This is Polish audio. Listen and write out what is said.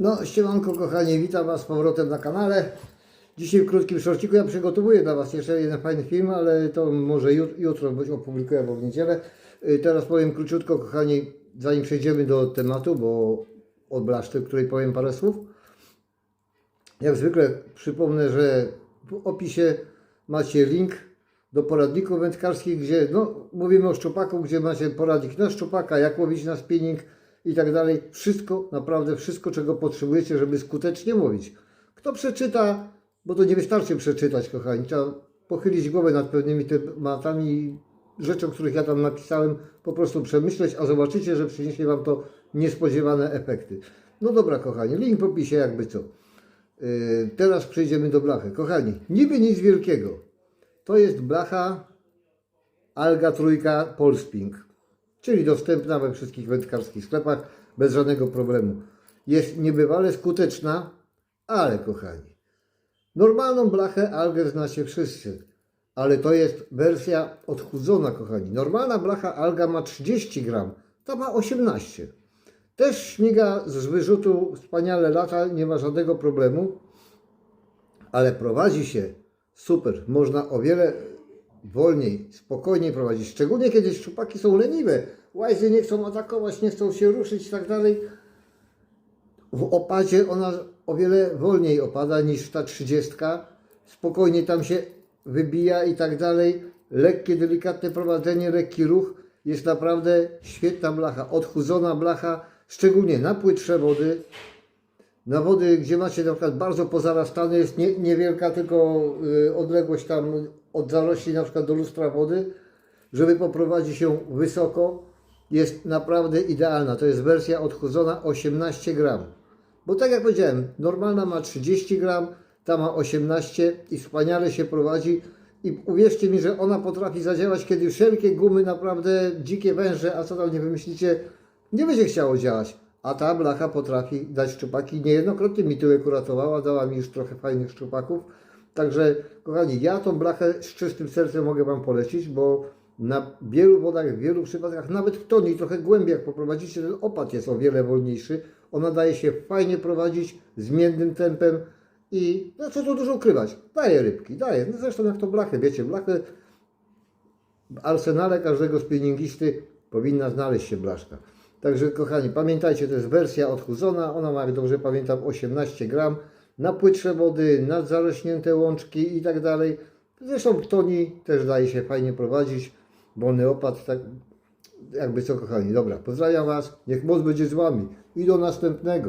No, ściemanko kochani, witam Was z powrotem na kanale. Dzisiaj w krótkim szorciku ja przygotowuję dla Was jeszcze jeden fajny film, ale to może jut- jutro opublikuję, bo w niedzielę. Y, Teraz powiem króciutko, kochani, zanim przejdziemy do tematu, bo od blaszty, której powiem parę słów. Jak zwykle przypomnę, że w opisie macie link do poradników wędkarskich, gdzie no, mówimy o szczupaku, gdzie macie poradnik na szczupaka, jak łowić na spinning i tak dalej. Wszystko, naprawdę wszystko, czego potrzebujecie, żeby skutecznie łowić. Kto przeczyta, bo to nie wystarczy przeczytać, kochani, trzeba pochylić głowę nad pewnymi tematami i rzeczy, o których ja tam napisałem, po prostu przemyśleć, a zobaczycie, że przyniesie Wam to niespodziewane efekty. No dobra, kochani, link w opisie, jakby co. Yy, teraz przejdziemy do blachy. Kochani, niby nic wielkiego. To jest blacha Alga Trójka Polsping, czyli dostępna we wszystkich wędkarskich sklepach bez żadnego problemu. Jest niebywale skuteczna, ale kochani, normalną blachę Algę znacie wszyscy, ale to jest wersja odchudzona, kochani. Normalna blacha Alga ma 30 gram, ta ma 18. Też śmiga z wyrzutu wspaniale lata, nie ma żadnego problemu, ale prowadzi się super. Można o wiele wolniej, spokojniej prowadzić. Szczególnie kiedy szczupaki są leniwe. Łajzy nie chcą atakować, nie chcą się ruszyć i tak dalej. W opadzie ona o wiele wolniej opada niż ta 30. Spokojnie tam się wybija i tak dalej. Lekkie, delikatne prowadzenie, lekki ruch. Jest naprawdę świetna blacha, odchudzona blacha, szczególnie na płytsze wody. Na wody, gdzie macie na przykład bardzo pozarastane, jest nie, niewielka tylko y, odległość tam od zarośli na przykład do lustra wody, żeby poprowadzić ją wysoko, jest naprawdę idealna. To jest wersja odchudzona 18 gram. Bo tak jak powiedziałem, normalna ma 30 gram, ta ma 18 i wspaniale się prowadzi. I uwierzcie mi, że ona potrafi zadziałać, kiedy wszelkie gumy, naprawdę dzikie węże, a co tam nie wymyślicie, nie będzie chciało działać. A ta blacha potrafi dać szczupaki. Niejednokrotnie mi tyłek uratowała, dała mi już trochę fajnych szczupaków. Także, kochani, ja tą blachę z czystym sercem mogę Wam polecić, bo na wielu wodach, w wielu przypadkach, nawet w toni, trochę głębiej, jak poprowadzicie, ten opad jest o wiele wolniejszy. Ona daje się fajnie prowadzić, zmiennym tempem i no co tu dużo ukrywać, daje rybki, daje. No zresztą jak to blachę, wiecie, blachę w arsenale każdego spinningisty powinna znaleźć się blaszka. Także kochani, pamiętajcie, to jest wersja odchudzona, ona ma, jak dobrze pamiętam, 18 gram, na płytsze wody, na zarośnięte łączki i tak dalej. Zresztą toni też daje się fajnie prowadzić, wolny opad, tak jakby co kochani. Dobra, pozdrawiam Was, niech moc będzie z Wami i do następnego.